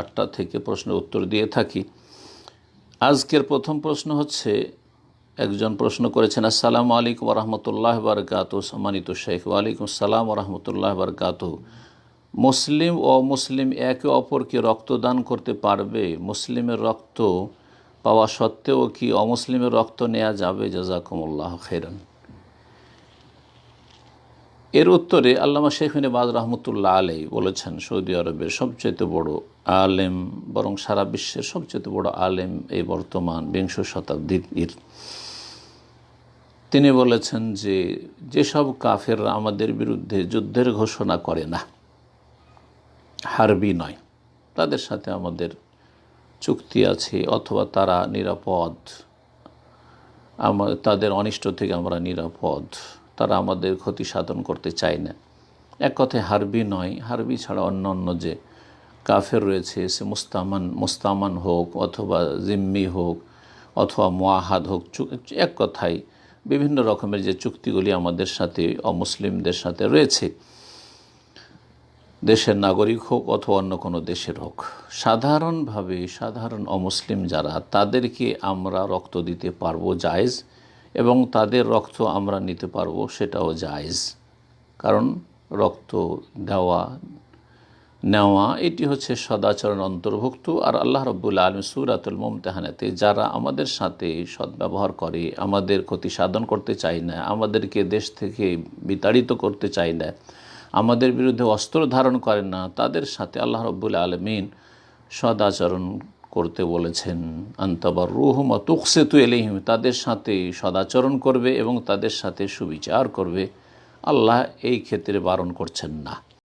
আটটা থেকে প্রশ্নের উত্তর দিয়ে থাকি। আজকের প্রথম প্রশ্ন হচ্ছে, একজন প্রশ্ন করেছেন, আসসালামু আলাইকুম রহমতুল্লাহ বারকাত সম্মানিত শেখ, ওয়ালাইকুম সালাম রহমতুল্লাহ বারকাত মুসলিম ও মুসলিম একে অপরকে রক্তদান করতে পারবে? মুসলিমের রক্ত পাওয়া সত্ত্বেও কি অমুসলিমের রক্ত নেওয়া যাবে? জাজাকুমুল্লাহ খেরান এর উত্তরে আল্লামা শেখিনে বাজ রহমতুল্লাহ আলাই বলেছেন, সৌদি আরবের সবচেয়ে বড় আলেম, বরং সারা বিশ্বের সবচেয়ে বড় আলেম এই বর্তমান বিংশ শতাব্দীর। তিনি বলেছেন যে, যেসব কাফেররা আমাদের বিরুদ্ধে যুদ্ধের ঘোষণা করে না, হারবি নয়, তাদের সাথে আমাদের চুক্তি আছে অথবা তারা নিরাপদ আমার তাদের অনিষ্ট থেকে আমরা নিরাপদ। তারা আমাদের ক্ষতি সাধন করতে চায় না। এক কথায় হারবি নয়, হারবি ছাড়া অন্য অন্য যে কাফের রয়েছে, সে মুস্তামান মুস্তামান হোক অথবা জিম্মি হোক অথবা মোয়াহাদ হোক এক কথায় বিভিন্ন রকমের যে চুক্তিগুলি আমাদের সাথে, অমুসলিমদের সাথে রয়েছে, দেশের নাগরিক হোক অথবা অন্য কোনো দেশের হোক। সাধারণভাবে সাধারণ অমুসলিম যারা, তাদেরকে আমরা রক্ত দিতে পারব জায়েজ। এবং তাদের রক্ত আমরা নিতে পারব, সেটাও জায়েজ। কারণ রক্ত দেওয়া, নেওয়া, এটি হচ্ছে সদাচরণ অন্তর্ভুক্ত। আর আল্লাহ রব্বুল আলম সুরাতুল মমতাহানাতে, যারা আমাদের সাথে সদ্ব্যবহার করে, আমাদের ক্ষতি সাধন করতে চায় না, আমাদেরকে দেশ থেকে বিতাড়িত করতে চায় না, আমাদের বিরুদ্ধে অস্ত্র ধারণ করেন না, তাদের সাথে আল্লাহ রব্বুল আলমিন সদাচরণ করতে বলেছেন আন্তাবার রুহম তুকসেতু এলিহিম তাদের সাথে সদাচরণ করবে এবং তাদের সাথে সুবিচার করবে। আল্লাহ এই ক্ষেত্রে বারণ করছেন না।